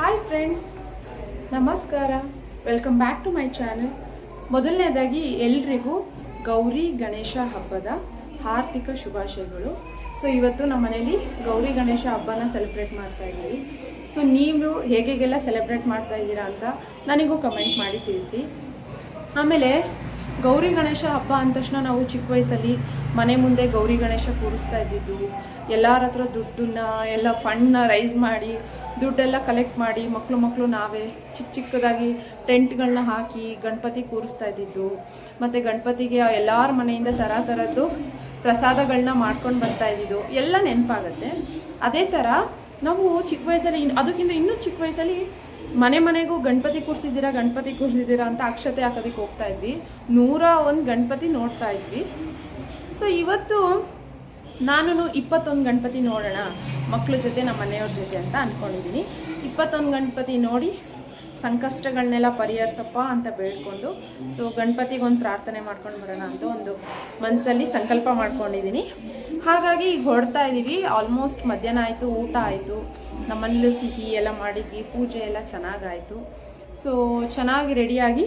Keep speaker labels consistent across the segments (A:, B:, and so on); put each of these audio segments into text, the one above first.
A: Hi friends ನಮಸ್ಕಾರ. Welcome back to my channel ಮೊದಲನೇದಾಗಿ ಎಲ್ರಿಗೂ ಗೌರಿ ಗಣೇಶ ಹಬ್ಬದ ಆರ್ಥಿಕ ಶುಭಾಶಯಗಳು. ಸೊ ಇವತ್ತು ನಮ್ಮ ಮನೇಲಿ ಗೌರಿ ಗಣೇಶ ಹಬ್ಬನ ಸೆಲೆಬ್ರೇಟ್ ಮಾಡ್ತಾ ಇದ್ದೀವಿ. ಸೊ ನೀವು ಹೇಗೆಲ್ಲ ಸೆಲೆಬ್ರೇಟ್ ಮಾಡ್ತಾ ಇದ್ದೀರಾ ಅಂತ ನನಗೂ ಕಮೆಂಟ್ ಮಾಡಿ ತಿಳಿಸಿ. ಆಮೇಲೆ ಗೌರಿ ಗಣೇಶ ಹಬ್ಬ ಅಂದ ತಕ್ಷಣ ನಾವು ಚಿಕ್ಕ ವಯಸ್ಸಲ್ಲಿ ಮನೆ ಮುಂದೆ ಗೌರಿ ಗಣೇಶ ಕೂರಿಸ್ತಾ ಇದ್ದಿದ್ದು. ಎಲ್ಲರ ಹತ್ರ ದುಡ್ಡನ್ನ, ಎಲ್ಲ ಫಂಡನ್ನ ರೈಸ್ ಮಾಡಿ, ದುಡ್ಡೆಲ್ಲ ಕಲೆಕ್ಟ್ ಮಾಡಿ ಮಕ್ಕಳು ಮಕ್ಕಳು ನಾವೇ ಚಿಕ್ಕ ಚಿಕ್ಕದಾಗಿ ಟೆಂಟ್ಗಳನ್ನ ಹಾಕಿ ಗಣಪತಿ ಕೂರಿಸ್ತಾ ಇದ್ದಿದ್ದು. ಮತ್ತು ಗಣಪತಿಗೆ ಎಲ್ಲರ ಮನೆಯಿಂದ ಥರ ಥರದ್ದು ಪ್ರಸಾದಗಳನ್ನ ಮಾಡ್ಕೊಂಡು ಬರ್ತಾ ಇದ್ದಿದ್ದು. ಎಲ್ಲ ನೆನಪಾಗತ್ತೆ. ಅದೇ ಥರ ನಾವು ಚಿಕ್ಕ ವಯಸ್ಸಲ್ಲಿ ಅದಕ್ಕಿಂತ ಇನ್ನೂ ಚಿಕ್ಕ ವಯಸ್ಸಲ್ಲಿ ಮನೆ ಮನೆಗೂ ಗಣಪತಿ ಕೂರಿಸಿದ್ದೀರಾ ಗಣಪತಿ ಕೂರಿಸಿದ್ದೀರಾ ಅಂತ ಅಕ್ಷತೆ ಹಾಕೋದಕ್ಕೆ ಹೋಗ್ತಾ ಇದ್ವಿ. ನೂರ ಒಂದು ಗಣಪತಿ ನೋಡ್ತಾ ಇದ್ವಿ. ಸೊ ಇವತ್ತು ನಾನು ಇಪ್ಪತ್ತೊಂದು ಗಣಪತಿ ನೋಡೋಣ ಮಕ್ಕಳ ಜೊತೆ ನಮ್ಮ ಮನೆಯವ್ರ ಜೊತೆ ಅಂತ ಅಂದ್ಕೊಂಡಿದ್ದೀನಿ ಇಪ್ಪತ್ತೊಂದು ಗಣಪತಿ ನೋಡಿ ಸಂಕಷ್ಟಗಳನ್ನೆಲ್ಲ ಪರಿಹರಿಸಪ್ಪ ಅಂತ ಬೇಡ್ಕೊಂಡು ಸೊ ಗಣಪತಿಗೆ ಒಂದು ಪ್ರಾರ್ಥನೆ ಮಾಡ್ಕೊಂಡು ಬರೋಣ ಅಂತ ಒಂದು ಮನಸ್ಸಲ್ಲಿ ಸಂಕಲ್ಪ ಮಾಡ್ಕೊಂಡಿದ್ದೀನಿ ಹಾಗಾಗಿ ಈಗ ಹೊಡ್ತಾ ಇದ್ದೀವಿ ಆಲ್ಮೋಸ್ಟ್ ಮಧ್ಯಾಹ್ನ ಆಯಿತು, ಊಟ ಆಯಿತು. ನಮ್ಮಲ್ಲೂ ಸಿಹಿ ಎಲ್ಲ ಮಾಡಿದ್ವಿ, ಪೂಜೆ ಎಲ್ಲ ಚೆನ್ನಾಗಾಯಿತು. ಸೊ ಚೆನ್ನಾಗಿ ರೆಡಿಯಾಗಿ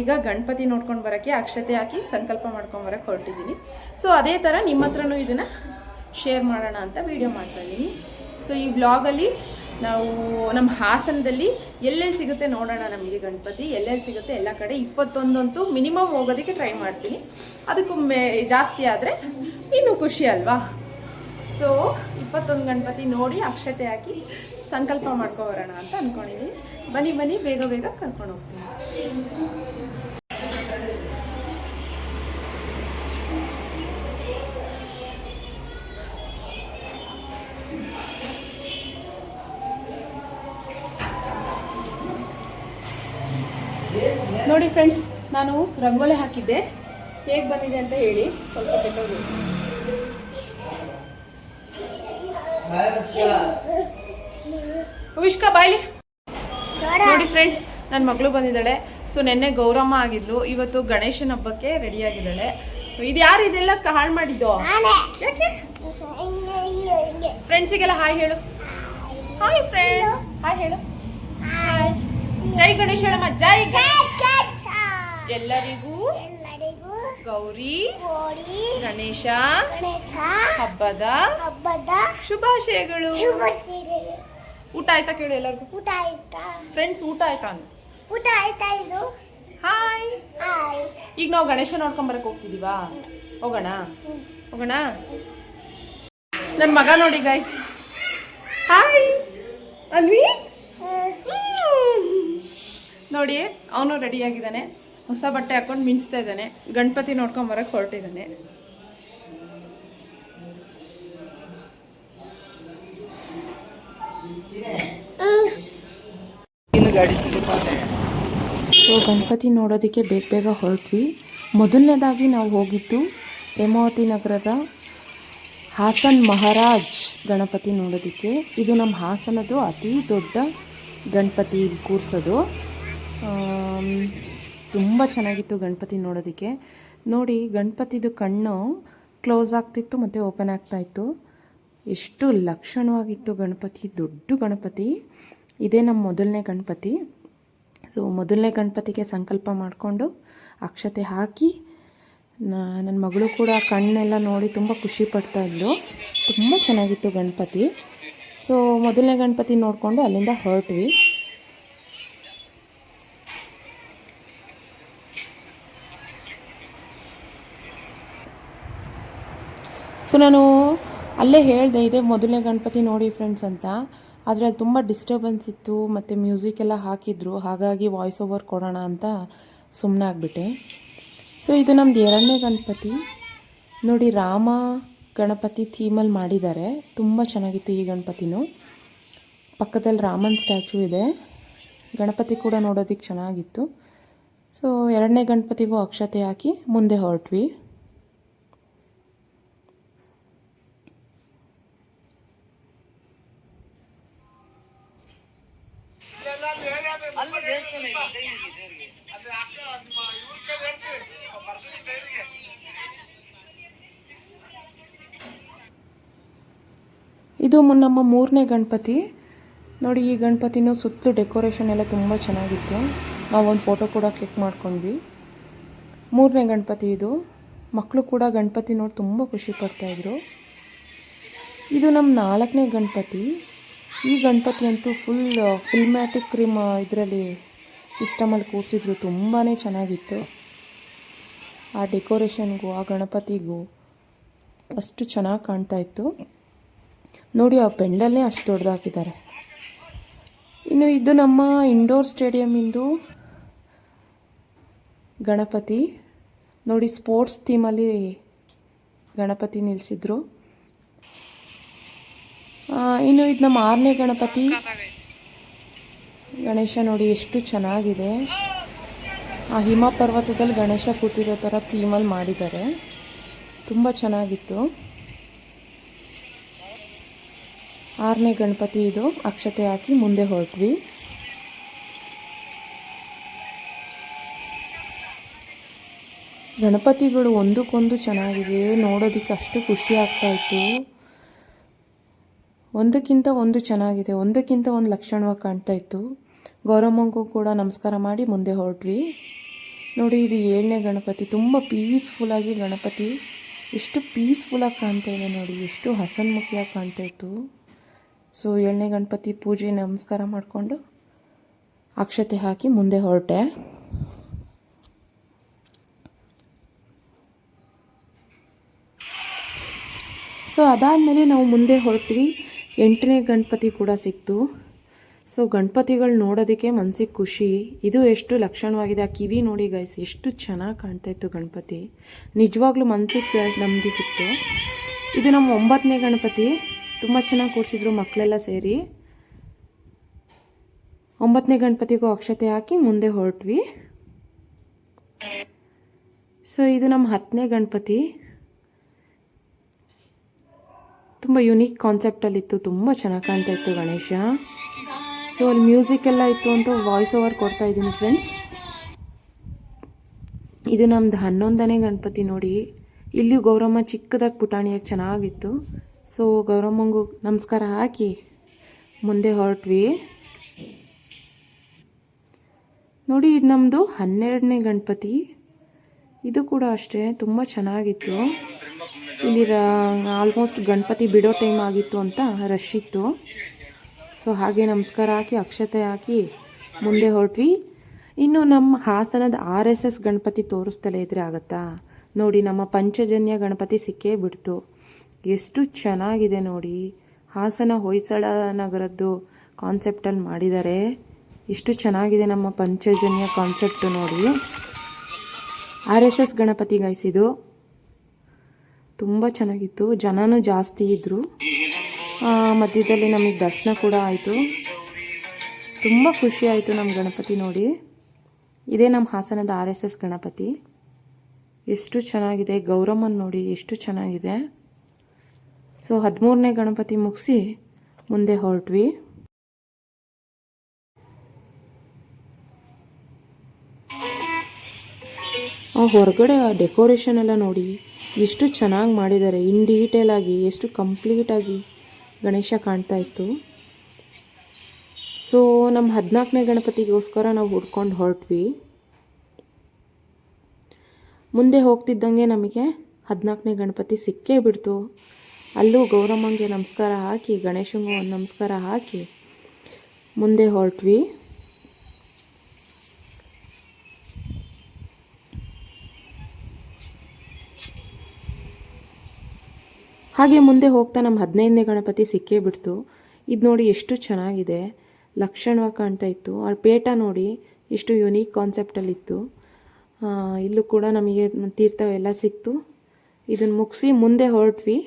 A: ಈಗ ಗಣಪತಿ ನೋಡ್ಕೊಂಡು ಬರೋಕ್ಕೆ ಅಕ್ಷತೆ ಹಾಕಿ ಸಂಕಲ್ಪ ಮಾಡ್ಕೊಂಡು ಬರೋಕ್ಕೆ ಹೊರಟಿದ್ದೀನಿ ಸೊ ಅದೇ ಥರ ನಿಮ್ಮ ಹತ್ರನೂ ಇದನ್ನು ಶೇರ್ ಮಾಡೋಣ ಅಂತ ವಿಡಿಯೋ ಮಾಡ್ತಾಯಿದ್ದೀನಿ ಸೊ ಈ ವ್ಲಾಗಲ್ಲಿ ನಾವು ನಮ್ಮ ಹಾಸನದಲ್ಲಿ ಎಲ್ಲೆಲ್ಲಿ ಸಿಗುತ್ತೆ ನೋಡೋಣ ನಮಗೆ ಗಣಪತಿ, ಎಲ್ಲೆಲ್ಲಿ ಸಿಗುತ್ತೆ ಎಲ್ಲ ಕಡೆ ಇಪ್ಪತ್ತೊಂದಂತೂ ಮಿನಿಮಮ್ ಹೋಗೋದಕ್ಕೆ ಟ್ರೈ ಮಾಡ್ತೀನಿ. ಅದಕ್ಕೊಮ್ಮೆ ಜಾಸ್ತಿ ಆದರೆ ಇನ್ನೂ ಖುಷಿ ಅಲ್ವಾ? ಸೊ ಇಪ್ಪತ್ತೊಂದು ಗಣಪತಿ ನೋಡಿ ಅಕ್ಷತೆ ಹಾಕಿ ಸಂಕಲ್ಪ ಮಾಡ್ಕೊಬರೋಣ ಅಂತ ಅಂದ್ಕೊಂಡಿದ್ದೀನಿ ಬನ್ನಿ ಬನ್ನಿ, ಬೇಗ ಬೇಗ ಕರ್ಕೊಂಡು ಹೋಗ್ತೀನಿ. ನೋಡಿ ಫ್ರೆಂಡ್ಸ್ ನಾನು ರಂಗೋಲಿ ಹಾಕಿದ್ದೆ. ಹೇಗೆ ಬಂದಿದೆ ಅಂತ ಹೇಳಿ ಸ್ವಲ್ಪ ಕೆಟ್ಟೋಗಿ ಉವಿಷ್ಕಾ ಬಾಯ್ಲಿ ನೋಡಿ ಫ್ರೆಂಡ್ಸ್ ನನ್ನ ಮಗಳು ಬಂದಿದ್ದಾಳೆ. ಸೊ ನೆನ್ನೆ ಗೌರಮ್ಮ ಆಗಿದ್ಲು. ಇವತ್ತು ಗಣೇಶನ ಹಬ್ಬಕ್ಕೆ ರೆಡಿ ಆಗಿದ್ದಾಳೆ. ಇದು ಯಾರು ಇದೆಲ್ಲ ಹಾಳು ಮಾಡಿದ್ದು? ಫ್ರೆಂಡ್ಸಿಗೆಲ್ಲ ಹಾಯ್ ಹೇಳು. ಹಾಯ್. ಫ್ರೆಂಡ್ಸ್ ಹಾಯ್ ಹೇಳು. ಹಾಯ್ ಜೈ ಗಣೇಶ ಹೇಳಮ್ಮ ಜೈ ಗಣೇಶ. ಎಲ್ಲರಿಗೂ ಗೌರಿ ಗಣೇಶ ಹಬ್ಬದ
B: ಹಬ್ಬದ
A: ಶುಭಾಶಯಗಳು.
B: ಶುಭ
A: ಊಟ ಆಯ್ತಾ ಕೇಳು ಎಲ್ಲರಿಗೂ?
B: ಊಟ ಆಯ್ತಾ?
A: ಫ್ರೆಂಡ್ಸ್ ಊಟ ಆಯ್ತಾ ಅಂತ
B: ಊಟ ಆಯ್ತಾ ಇದು?
A: ಹಾಯ್
B: ಹಾಯ್
A: ಈಗ ನಾವು ಗಣೇಶ ನೋಡ್ಕೊಂಬರಕ್ಕೆ ಹೋಗ್ತಿದೀವಾ? ಹೋಗೋಣ? ಹೋಗೋಣ? ನನ್ನ ಮಗ ನೋಡಿ ಗೈಸ್ ಹಾಯ್ ಅನ್ವಿ? ನೋಡಿ, ಅವನು ರೆಡಿ ಆಗಿದ್ದಾನೆ. ಹೊಸ ಬಟ್ಟೆ ಹಾಕೊಂಡು ಮಿಂಚ್ತಾ ಇದ್ದಾನೆ. ಗಣಪತಿ ನೋಡ್ಕೊಂಬರಕ್ಕೆ ಹೊರಟಿದ್ದಾನೆ. ಸೊ ಗಣಪತಿ ನೋಡೋದಕ್ಕೆ ಬೇಗ ಬೇಗ ಹೊರಟ್ವಿ. ಮೊದಲನೇದಾಗಿ ನಾವು ಹೋಗಿದ್ದು ಹೇಮಾವತಿ ನಗರದ ಹಾಸನ್ ಮಹಾರಾಜ್ ಗಣಪತಿ ನೋಡೋದಕ್ಕೆ. ಇದು ನಮ್ಮ ಹಾಸನದು ಅತಿ ದೊಡ್ಡ ಗಣಪತಿ ಇಲ್ಲಿ ಕೂರ್ಸೋದು. ತುಂಬ ಚೆನ್ನಾಗಿತ್ತು ಗಣಪತಿ ನೋಡೋದಕ್ಕೆ. ನೋಡಿ, ಗಣಪತಿದು ಕಣ್ಣು ಕ್ಲೋಸ್ ಆಗ್ತಿತ್ತು ಮತ್ತು ಓಪನ್ ಆಗ್ತಾ ಇತ್ತು. ಎಷ್ಟು ಲಕ್ಷಣವಾಗಿತ್ತು ಗಣಪತಿ, ದೊಡ್ಡ ಗಣಪತಿ. ಇದೇ ನಮ್ಮ ಮೊದಲನೇ ಗಣಪತಿ. ಸೊ ಮೊದಲನೇ ಗಣಪತಿಗೆ ಸಂಕಲ್ಪ ಮಾಡಿಕೊಂಡು ಅಕ್ಷತೆ ಹಾಕಿ ನನ್ನ ಮಗಳು ಕೂಡ ಕಣ್ಣೆಲ್ಲ ನೋಡಿ ತುಂಬ ಖುಷಿ ಪಡ್ತಾ ಇದ್ಲು. ತುಂಬ ಚೆನ್ನಾಗಿತ್ತು ಗಣಪತಿ. ಸೊ ಮೊದಲನೇ ಗಣಪತಿ ನೋಡಿಕೊಂಡು ಅಲ್ಲಿಂದ ಹೊರಟ್ವಿ. ಸೊ ನಾನು ಅಲ್ಲೇ ಹೇಳಿದೆ, ಇದೆ ಮೊದಲನೇ ಗಣಪತಿ ನೋಡಿ ಫ್ರೆಂಡ್ಸ್ ಅಂತ. ಆದರೆ ಅಲ್ಲಿ ತುಂಬ ಡಿಸ್ಟರ್ಬೆನ್ಸ್ ಇತ್ತು, ಮತ್ತು ಮ್ಯೂಸಿಕ್ ಎಲ್ಲ ಹಾಕಿದ್ರು. ಹಾಗಾಗಿ ವಾಯ್ಸ್ ಓವರ್ ಕೊಡೋಣ ಅಂತ ಸುಮ್ಮನೆ ಆಗಿಬಿಟ್ಟೆ. ಸೊ ಇದು ನಮ್ಮದು ಎರಡನೇ ಗಣಪತಿ. ನೋಡಿ, ರಾಮ ಗಣಪತಿ ಥೀಮಲ್ಲಿ ಮಾಡಿದ್ದಾರೆ. ತುಂಬ ಚೆನ್ನಾಗಿತ್ತು ಈ ಗಣಪತಿನೂ. ಪಕ್ಕದಲ್ಲಿ ರಾಮನ್ ಸ್ಟ್ಯಾಚು ಇದೆ. ಗಣಪತಿ ಕೂಡ ನೋಡೋದಕ್ಕೆ ಚೆನ್ನಾಗಿತ್ತು. ಸೊ ಎರಡನೇ ಗಣಪತಿಗೂ ಅಕ್ಷತೆ ಹಾಕಿ ಮುಂದೆ ಹೊರಟ್ವಿ
C: ಅಲ್ಲಿ ದೇವಸ್ಥಾನ ಇದೆ ದೇವಿಗೆ ದೇವರಿಗೆ
A: ಇದು ನಮ್ಮ ಮೂರನೇ ಗಣಪತಿ. ನೋಡಿ, ಈ ಗಣಪತಿನೂ ಸುತ್ತಲೂ ಡೆಕೋರೇಷನ್ ಎಲ್ಲ ತುಂಬ ಚೆನ್ನಾಗಿತ್ತು. ನಾವೊಂದು ಫೋಟೋ ಕೂಡ ಕ್ಲಿಕ್ ಮಾಡ್ಕೊಂಡ್ವಿ. ಮೂರನೇ ಗಣಪತಿ ಇದು. ಮಕ್ಕಳು ಕೂಡ ಗಣಪತಿ ನೋಡಿ ತುಂಬ ಖುಷಿ ಪಡ್ತಾಯಿದ್ರು ಇದು ನಮ್ಮ ನಾಲ್ಕನೇ ಗಣಪತಿ. ಈ ಗಣಪತಿ ಅಂತೂ ಫುಲ್ ಫಿಲ್ಮ್ಯಾಟಿಕ್ ಕ್ರೀಮ್ ಇದರಲ್ಲಿ ಸಿಸ್ಟಮಲ್ಲಿ ಕೂರಿಸಿದ್ರು. ತುಂಬಾ ಚೆನ್ನಾಗಿತ್ತು. ಆ ಡೆಕೋರೇಷನ್ಗೂ ಆ ಗಣಪತಿಗೂ ಅಷ್ಟು ಚೆನ್ನಾಗಿ ಕಾಣ್ತಾ ಇತ್ತು. ನೋಡಿ, ಆ ಪೆಂಡಲ್ಲೇ ಅಷ್ಟು ದೊಡ್ಡದಾಕಿದ್ದಾರೆ ಇನ್ನು ಇದು ನಮ್ಮ ಇಂಡೋರ್ ಸ್ಟೇಡಿಯಮಿಂದು ಗಣಪತಿ. ನೋಡಿ ಸ್ಪೋರ್ಟ್ಸ್ ಥೀಮಲ್ಲಿ ಗಣಪತಿ ನಿಲ್ಲಿಸಿದ್ರು ಇನ್ನು ಇದು ನಮ್ಮ ಆರನೇ ಗಣಪತಿ. ಗಣೇಶ ನೋಡಿ, ಎಷ್ಟು ಚೆನ್ನಾಗಿದೆ. ಆ ಹಿಮ ಪರ್ವತದಲ್ಲಿ ಗಣೇಶ ಕೂತಿರೋ ಥರ ಥೀಮಲ್ಲಿ ಮಾಡಿದ್ದಾರೆ. ತುಂಬ ಚೆನ್ನಾಗಿತ್ತು. ಆರನೇ ಗಣಪತಿ ಇದು. ಅಕ್ಷತೆ ಹಾಕಿ ಮುಂದೆ ಹೊರಟ್ವಿ ಗಣಪತಿಗಳು ಒಂದಕ್ಕೊಂದು ಚೆನ್ನಾಗಿದೆ. ನೋಡೋದಕ್ಕೆ ಅಷ್ಟು ಖುಷಿ ಆಗ್ತಾ ಇತ್ತು. ಒಂದಕ್ಕಿಂತ ಒಂದು ಚೆನ್ನಾಗಿದೆ. ಒಂದಕ್ಕಿಂತ ಒಂದು ಲಕ್ಷಣವಾಗಿ ಕಾಣ್ತಾ ಇತ್ತು. ಗೌರಮ್ಮಂಗೂ ಕೂಡ ನಮಸ್ಕಾರ ಮಾಡಿ ಮುಂದೆ ಹೊರಟ್ವಿ. ನೋಡಿ, ಇದು ಏಳನೇ ಗಣಪತಿ. ತುಂಬ ಪೀಸ್ಫುಲ್ಲಾಗಿ ಗಣಪತಿ. ಎಷ್ಟು ಪೀಸ್ಫುಲ್ಲಾಗಿ ಕಾಣ್ತಾ ಇದೆ ನೋಡಿ. ಎಷ್ಟು ಹಸನ್ಮುಖಿಯಾಗಿ ಕಾಣ್ತಾ ಇತ್ತು. ಸೊ ಏಳನೇ ಗಣಪತಿ ಪೂಜೆ ನಮಸ್ಕಾರ ಮಾಡಿಕೊಂಡು ಅಕ್ಷತೆ ಹಾಕಿ ಮುಂದೆ ಹೊರಟೆ. ಸೊ ಅದಾದಮೇಲೆ ನಾವು ಮುಂದೆ ಹೊರಟ್ವಿ. ಎಂಟನೇ ಗಣಪತಿ ಕೂಡ ಸಿಕ್ತು. ಸೊ ಗಣಪತಿಗಳು ನೋಡೋದಕ್ಕೆ ಮನಸ್ಸಿಗೆ ಖುಷಿ. ಇದು ಎಷ್ಟು ಲಕ್ಷಣವಾಗಿದೆ. ಆ ಕಿವಿ ನೋಡಿ ಗೈಸ್ ಎಷ್ಟು ಚೆನ್ನಾಗಿ ಕಾಣ್ತಾ ಇತ್ತು ಗಣಪತಿ. ನಿಜವಾಗ್ಲೂ ಮನಸ್ಸಿಗೆ ನೆಮ್ಮದಿ ಸಿಕ್ತು. ಇದು ನಮ್ಮ ಒಂಬತ್ತನೇ ಗಣಪತಿ. ತುಂಬ ಚೆನ್ನಾಗಿ ಕೂರಿಸಿದ್ರು ಮಕ್ಕಳೆಲ್ಲ ಸೇರಿ. ಒಂಬತ್ತನೇ ಗಣಪತಿಗೂ ಅಕ್ಷತೆ ಹಾಕಿ ಮುಂದೆ ಹೊರಟ್ವಿ. ಸೊ ಇದು ನಮ್ಮ ಹತ್ತನೇ ಗಣಪತಿ. ತುಂಬ ಯುನೀಕ್ ಕಾನ್ಸೆಪ್ಟಲ್ಲಿತ್ತು ತುಂಬ ಚೆನ್ನಾಗಿ ಕಾಣ್ತಾ ಇತ್ತು ಗಣೇಶ. ಸೊ ಅಲ್ಲಿ ಮ್ಯೂಸಿಕ್ ಎಲ್ಲ ಇತ್ತು ಅಂತ ವಾಯ್ಸ್ ಓವರ್ ಕೊಡ್ತಾ ಇದ್ದೀನಿ ಫ್ರೆಂಡ್ಸ್ ಇದು ನಮ್ಮದು ಹನ್ನೊಂದನೇ ಗಣಪತಿ ನೋಡಿ. ಇಲ್ಲಿ ಗೌರಮ್ಮ ಚಿಕ್ಕದಾಗಿ ಪುಟಾಣಿಯಾಗಿ ಚೆನ್ನಾಗಿತ್ತು. ಸೊ ಗೌರಮ್ಮಂಗೂ ನಮಸ್ಕಾರ ಹಾಕಿ. ಮುಂದೆ ಹೊರಟ್ವಿ. ನೋಡಿ, ಇದು ನಮ್ಮದು ಹನ್ನೆರಡನೇ ಗಣಪತಿ. ಇದು ಕೂಡ ಅಷ್ಟೇ, ತುಂಬ ಚೆನ್ನಾಗಿತ್ತು. ಇಲ್ಲಿ ಆಲ್ಮೋಸ್ಟ್ ಗಣಪತಿ ಬಿಡೋ ಟೈಮ್ ಆಗಿತ್ತು ಅಂತ ರಶ್ ಇತ್ತು. ಸೊ ಹಾಗೆ ನಮಸ್ಕಾರ ಹಾಕಿ, ಅಕ್ಷತೆ ಹಾಕಿ ಮುಂದೆ ಹೊರಟ್ವಿ. ಇನ್ನು ನಮ್ಮ ಹಾಸನದ ಆರ್ ಎಸ್ ಎಸ್ ಗಣಪತಿ ತೋರಿಸ್ತಲೇ ಇದ್ರೆ ಆಗುತ್ತಾ? ನೋಡಿ, ನಮ್ಮ ಪಂಚಜನ್ಯ ಗಣಪತಿ ಸಿಕ್ಕೇ ಬಿಡ್ತು. ಎಷ್ಟು ಚೆನ್ನಾಗಿದೆ ನೋಡಿ. ಹಾಸನ ಹೊಯ್ಸಳ ನಗರದ್ದು ಕಾನ್ಸೆಪ್ಟಲ್ಲಿ ಮಾಡಿದ್ದಾರೆ ಎಷ್ಟು ಚೆನ್ನಾಗಿದೆ ನಮ್ಮ ಪಂಚಜನ್ಯ ಕಾನ್ಸೆಪ್ಟು ನೋಡಿ. ಆರ್ ಎಸ್ ಎಸ್ ಗಣಪತಿ ಗಾಯಿಸಿದು ತುಂಬ ಚೆನ್ನಾಗಿತ್ತು. ಜನನೂ ಜಾಸ್ತಿ ಇದ್ದರು ಮಧ್ಯದಲ್ಲಿ ನಮಗೆ ದರ್ಶನ ಕೂಡ ಆಯಿತು. ತುಂಬ ಖುಷಿ ಆಯಿತು ನಮ್ಮ ಗಣಪತಿ ನೋಡಿ. ಇದೇ ನಮ್ಮ ಹಾಸನದ ಆರ್ ಎಸ್ ಎಸ್ ಗಣಪತಿ. ಎಷ್ಟು ಚೆನ್ನಾಗಿದೆ. ಗೌರಮ್ಮನ್ ನೋಡಿ ಎಷ್ಟು ಚೆನ್ನಾಗಿದೆ. ಸೊ ಹದಿಮೂರನೇ ಗಣಪತಿ ಮುಗಿಸಿ ಮುಂದೆ ಹೊರಟ್ವಿ. ಆ ಹೊರಗಡೆ ಆ ಡೆಕೋರೇಷನ್ ಎಲ್ಲ ನೋಡಿ ಎಷ್ಟು ಚೆನ್ನಾಗಿ ಮಾಡಿದ್ದಾರೆ. ಇನ್ ಡೀಟೇಲ್ ಆಗಿ ಎಷ್ಟು ಕಂಪ್ಲೀಟಾಗಿ ಗಣೇಶ ಕಾಣ್ತಾ ಇತ್ತು. ಸೊ ನಮ್ಮ ಹದಿನಾಲ್ಕನೇ ಗಣಪತಿಗೋಸ್ಕರ ನಾವು ಹುಡ್ಕೊಂಡು ಹೊರಟ್ವಿ. ಮುಂದೆ ಹೋಗ್ತಿದ್ದಂಗೆ ನಮಗೆ ಹದಿನಾಲ್ಕನೇ ಗಣಪತಿ ಸಿಕ್ಕೇ ಬಿಡ್ತು. ಅಲ್ಲೂ ಗೌರಮ್ಮಂಗೆ ನಮಸ್ಕಾರ ಹಾಕಿ ಗಣೇಶಂಗೆ ಒಂದು ನಮಸ್ಕಾರ ಹಾಕಿ ಮುಂದೆ ಹೊರಟ್ವಿ. ಹಾಗೆ ಮುಂದೆ ಹೋಗ್ತಾ ನಮ್ಮ ಹದಿನೈದನೇ ಗಣಪತಿ ಸಿಕ್ಕೇ ಬಿಡ್ತು. ಇದು ನೋಡಿ ಎಷ್ಟು ಚೆನ್ನಾಗಿದೆ. ಲಕ್ಷಣವಾಗಿ ಕಾಣ್ತಾ ಇತ್ತು. ಆ ಪೇಟ ನೋಡಿ ಎಷ್ಟು ಯುನೀಕ್ ಕಾನ್ಸೆಪ್ಟಲ್ಲಿತ್ತು ಇಲ್ಲೂ ಕೂಡ ನಮಗೆ ತೀರ್ಥ ಎಲ್ಲ ಸಿಕ್ತು. ಇದನ್ನು ಮುಗಿಸಿ ಮುಂದೆ ಹೊರಟ್ವಿ.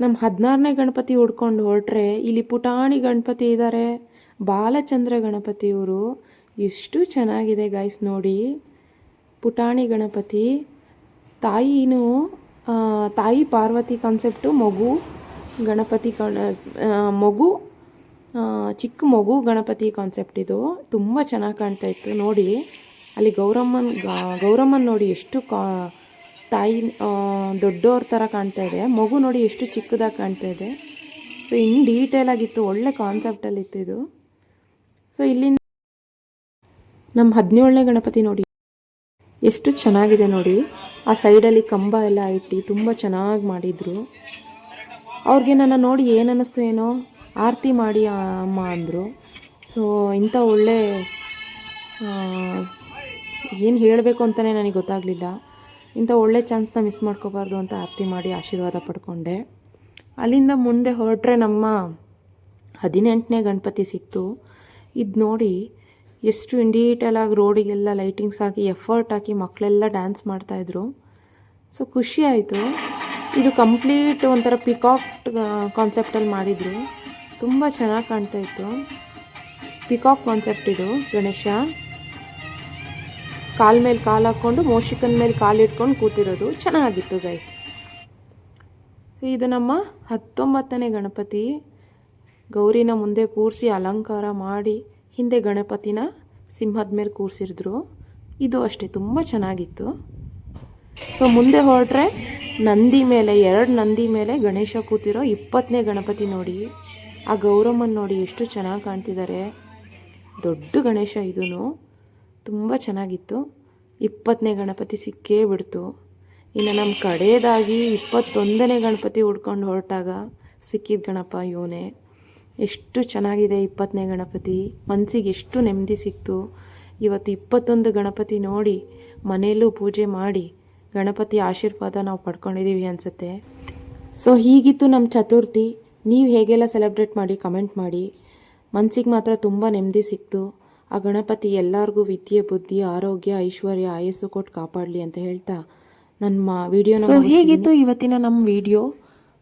A: ನಮ್ಮ ಹದಿನಾರನೇ ಗಣಪತಿ ಹುಡ್ಕೊಂಡು ಹೊರಟ್ರೆ ಇಲ್ಲಿ ಪುಟಾಣಿ ಗಣಪತಿ ಇದ್ದಾರೆ ಬಾಲಚಂದ್ರ ಗಣಪತಿಯವರು ಎಷ್ಟು ಚೆನ್ನಾಗಿದೆ ಗಾಯ್ಸ್ ನೋಡಿ. ಪುಟಾಣಿ ಗಣಪತಿ, ತಾಯಿನೂ ತಾಯಿ ಪಾರ್ವತಿ ಕಾನ್ಸೆಪ್ಟು ಮಗು ಗಣಪತಿ ಗಣ ಮಗು ಚಿಕ್ಕ ಮಗು ಗಣಪತಿ ಕಾನ್ಸೆಪ್ಟ್ ಇದು. ತುಂಬ ಚೆನ್ನಾಗಿ ಕಾಣ್ತಾ ಇತ್ತು ನೋಡಿ. ಅಲ್ಲಿ ಗೌರಮ್ಮನ್ ಗೌರಮ್ಮನ್ ನೋಡಿ ಎಷ್ಟು ಕಾ ತಾಯಿ ದೊಡ್ಡವ್ರ ಥರ ಕಾಣ್ತಾ ಇದೆ. ಮಗು ನೋಡಿ ಎಷ್ಟು ಚಿಕ್ಕದಾಗಿ ಕಾಣ್ತಾ ಇದೆ. ಸೊ ಇನ್ನು ಡೀಟೇಲ್ ಆಗಿತ್ತು. ಒಳ್ಳೆ ಕಾನ್ಸೆಪ್ಟಲ್ಲಿತ್ತು ಇದು. ಸೊ ಇಲ್ಲಿಂದ ನಮ್ಮ ಹದಿನೇಳನೇ ಗಣಪತಿ ನೋಡಿ. ಎಷ್ಟು ಚೆನ್ನಾಗಿದೆ ನೋಡಿ. ಆ ಸೈಡಲ್ಲಿ ಕಂಬ ಎಲ್ಲ ಇಟ್ಟು ತುಂಬ ಚೆನ್ನಾಗಿ ಮಾಡಿದರು. ಅವ್ರಿಗೆ ನನ್ನ ನೋಡಿ ಏನಿಸ್ತು ಏನೋ ಆರತಿ ಮಾಡಿ ಅಮ್ಮ ಅಂದರು. ಸೊ ಇಂಥ ಒಳ್ಳೆ ಏನು ಹೇಳಬೇಕು ಅಂತಲೇ ನನಗೆ ಗೊತ್ತಾಗಲಿಲ್ಲ. ಇಂಥ ಒಳ್ಳೆ ಚಾನ್ಸ್ನ ಮಿಸ್ ಮಾಡ್ಕೋಬಾರ್ದು ಅಂತ ಆರತಿ ಮಾಡಿ ಆಶೀರ್ವಾದ ಪಡ್ಕೊಂಡೆ. ಅಲ್ಲಿಂದ ಮುಂದೆ ಹೊರಟ್ರೆ ನಮ್ಮ ಹದಿನೆಂಟನೇ ಗಣಪತಿ ಸಿಕ್ತು. ಇದು ನೋಡಿ ಎಷ್ಟು ಇನ್ ಡೀಟೇಲ್ ಆಗಿ ರೋಡಿಗೆಲ್ಲ ಲೈಟಿಂಗ್ಸ್ ಹಾಕಿ ಎಫರ್ಟ್ ಹಾಕಿ ಮಕ್ಕಳೆಲ್ಲ ಡ್ಯಾನ್ಸ್ ಮಾಡ್ತಾಯಿದ್ರು ಸೊ ಖುಷಿ ಆಯಿತು. ಇದು ಕಂಪ್ಲೀಟ್ ಒಂಥರ ಪಿಕಾಕ್ ಕಾನ್ಸೆಪ್ಟಲ್ಲಿ ಮಾಡಿದರು. ತುಂಬ ಚೆನ್ನಾಗಿ ಕಾಣ್ತಾ ಇತ್ತು. ಪಿಕಾಕ್ ಕಾನ್ಸೆಪ್ಟ್ ಇದು ಗಣೇಶ. ಕಾಲ ಮೇಲೆ ಕಾಲು ಹಾಕ್ಕೊಂಡು ಮೋಷಿಕನ ಮೇಲೆ ಕಾಲು ಇಟ್ಕೊಂಡು ಕೂತಿರೋದು. ಚೆನ್ನಾಗಿತ್ತು ಗೈಸ್ ಇದು ನಮ್ಮ ಹತ್ತೊಂಬತ್ತನೇ ಗಣಪತಿ. ಗೌರಿನ ಮುಂದೆ ಕೂರಿಸಿ ಅಲಂಕಾರ ಮಾಡಿ, ಹಿಂದೆ ಗಣಪತಿನ ಸಿಂಹದ ಮೇಲೆ ಕೂರಿಸಿದ್ರು. ಇದು ಅಷ್ಟೇ, ತುಂಬ ಚೆನ್ನಾಗಿತ್ತು. ಸೊ ಮುಂದೆ ಹೊರಟ್ರೆ ನಂದಿ ಮೇಲೆ, ಎರಡು ನಂದಿ ಮೇಲೆ ಗಣೇಶ ಕೂತಿರೋ ಇಪ್ಪತ್ತನೇ ಗಣಪತಿ ನೋಡಿ. ಆ ಗೌರಮ್ಮನ ನೋಡಿ ಎಷ್ಟು ಚೆನ್ನಾಗಿ ಕಾಣ್ತಿದ್ದಾರೆ. ದೊಡ್ಡ ಗಣೇಶ ಇದೂ ತುಂಬ ಚೆನ್ನಾಗಿತ್ತು. ಇಪ್ಪತ್ತನೇ ಗಣಪತಿ ಸಿಕ್ಕೇ ಬಿಡ್ತು. ಇನ್ನು ನಮ್ಮ ಕಡೆಯದಾಗಿ ಇಪ್ಪತ್ತೊಂದನೇ ಗಣಪತಿ ಹುಡ್ಕೊಂಡು ಹೊರಟಾಗ ಸಿಕ್ಕಿದ ಗಣಪ ಇವನೇ. ಎಷ್ಟು ಚೆನ್ನಾಗಿದೆ ಇಪ್ಪತ್ತನೇ ಗಣಪತಿ. ಮನಸ್ಸಿಗೆ ಎಷ್ಟು ನೆಮ್ಮದಿ ಸಿಕ್ತು. ಇವತ್ತು ಇಪ್ಪತ್ತೊಂದು ಗಣಪತಿ ನೋಡಿ ಮನೆಯಲ್ಲೂ ಪೂಜೆ ಮಾಡಿ ಗಣಪತಿ ಆಶೀರ್ವಾದ ನಾವು ಪಡ್ಕೊಂಡಿದ್ದೀವಿ ಅನಿಸುತ್ತೆ. ಸೊ, ಹೀಗಿತ್ತು ನಮ್ಮ ಚತುರ್ಥಿ. ನೀವು ಹೇಗೆಲ್ಲ ಸೆಲೆಬ್ರೇಟ್ ಮಾಡಿ, ಕಮೆಂಟ್ ಮಾಡಿ. ಮನಸ್ಸಿಗೆ ಮಾತ್ರ ತುಂಬ ನೆಮ್ಮದಿ ಸಿಕ್ತು. ಆ ಗಣಪತಿ ಎಲ್ಲರಿಗೂ ವಿದ್ಯೆ ಬುದ್ಧಿ ಆರೋಗ್ಯ ಐಶ್ವರ್ಯ ಆಯಸ್ಸು ಕೊಟ್ಟು ಕಾಪಾಡಲಿ ಅಂತ ಹೇಳ್ತಾ ನಮ್ಮ ವಿಡಿಯೋನ ಸೊ ಹೇಗಿತ್ತು ಇವತ್ತಿನ ನಮ್ಮ ವಿಡಿಯೋ?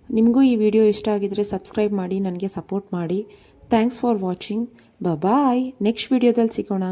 A: ನಿಮಗೂ ಈ ವಿಡಿಯೋ ಇಷ್ಟ ಆಗಿದ್ರೆ ಸಬ್ಸ್ಕ್ರೈಬ್ ಮಾಡಿ ನನಗೆ ಸಪೋರ್ಟ್ ಮಾಡಿ. Thanks for watching bye next ವಿಡಿಯೋದಲ್ಲಿ ಸಿಗೋಣ.